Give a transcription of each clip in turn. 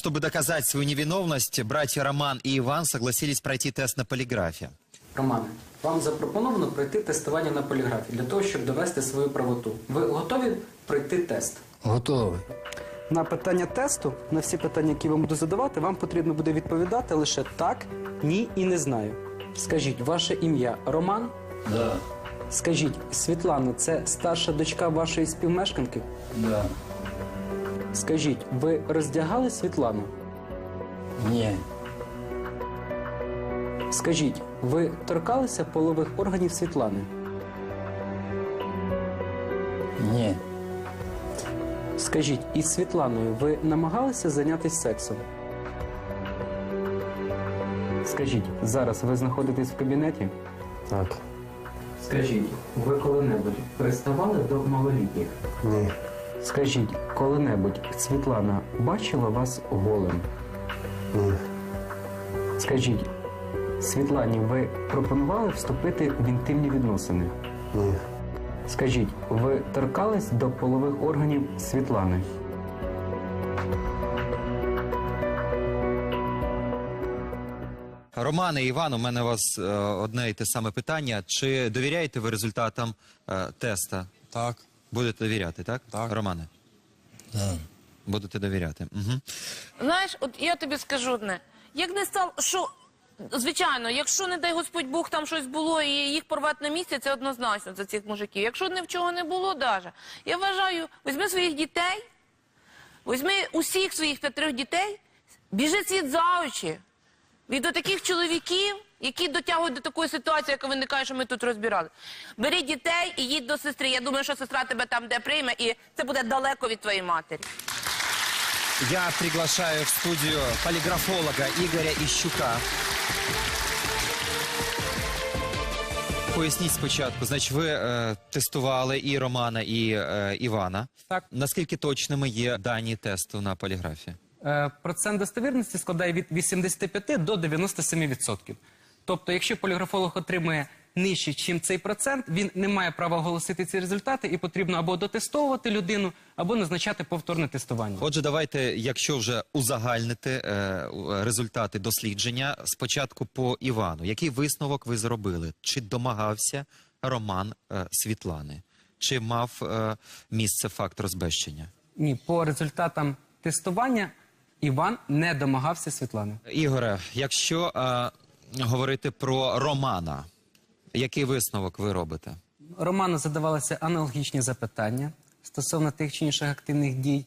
Чтобы доказать свою невиновность, братья Роман и Иван согласились пройти тест на полиграфе. Романе, вам запропоновано пройти тестування на поліграфі для того, щоб довести свою правоту. Ви готові пройти тест? Готовий. На питання тесту, на всі питання, які вам буду задавати, вам потрібно буде відповідати лише так, ні і не знаю. Скажіть, ваше ім'я Роман? Да. Скажіть, Світлана, це старша дочка вашої співмешканки? Да. Скажіть, ви роздягали Світлану? Ні. Скажіть, ви торкалися полових органів Світлани? Ні. Скажіть, із Світланою ви намагалися зайнятися сексом? Скажіть, зараз ви знаходитесь в кабінеті? Так. Скажіть, ви коли-небудь приставали до малолітніх? Ні. Скажіть, коли-небудь Світлана бачила вас голим? Ні. Скажіть, Світлані, ви пропонували вступити в інтимні відносини? Ні. Скажіть, ви торкались до полових органів Світлани? Романе Іван, у мене у вас е, одне і те саме питання. Чи довіряєте ви результатам е, теста? Так, Будете довіряти, так? Так. Романе? Да. Будете довіряти. Угу. Знаєш, от я тобі скажу одне. Як не став, що звичайно, якщо не дай Господь Бог там щось було і їх порвати на місці, це однозначно за цих мужиків. Якщо ні в чого не було, даже я вважаю, візьми своїх дітей, візьми усіх своїх п'ятерих дітей, біжи світ за очі від таких чоловіків, які дотягують до такої ситуації, яка виникає, що ми тут розбирали. Бери дітей і їдь до сестри. Я думаю, що сестра тебе там де прийме, і це буде далеко від твоєї матері. Я приглашаю в студию полиграфолога Игоря Ищука. Поясніть спочатку, значить, ви е, тестували і Романа, і е, Івана. Так. Наскільки точними є дані тесту на поліграфі? Е, Процент достовірності складає від 85 до 97%. Тобто, якщо поліграфолог отримує нижче, ніж цей процент, він не має права оголосити ці результати і потрібно або дотестовувати людину, або назначати повторне тестування. Отже, давайте, якщо вже узагальнити е, результати дослідження, спочатку по Івану. Який висновок ви зробили? Чи домагався Роман е, Світлани? Чи мав е, місце факт розбещення? Ні, по результатам тестування Іван не домагався Світлани. Ігоре, якщо е, говорити про Романа, який висновок ви робите? Роману задавалися аналогічні запитання стосовно тих чи інших активних дій.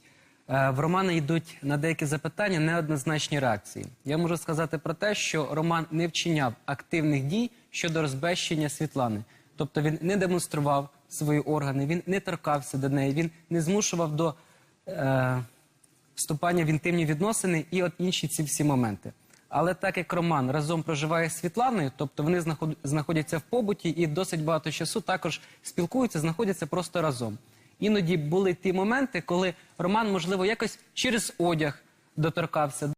Е, В Романа йдуть на деякі запитання неоднозначні реакції. Я можу сказати про те, що Роман не вчиняв активних дій щодо розбещення Світлани. Тобто він не демонстрував свої органи, він не торкався до неї, він не змушував до е, вступання в інтимні відносини і от інші ці всі моменти. Але так як Роман разом проживає з Світланою, тобто вони знаход- знаходяться в побуті і досить багато часу також спілкуються, знаходяться просто разом. Іноді були ті моменти, коли Роман, можливо, якось через одяг доторкався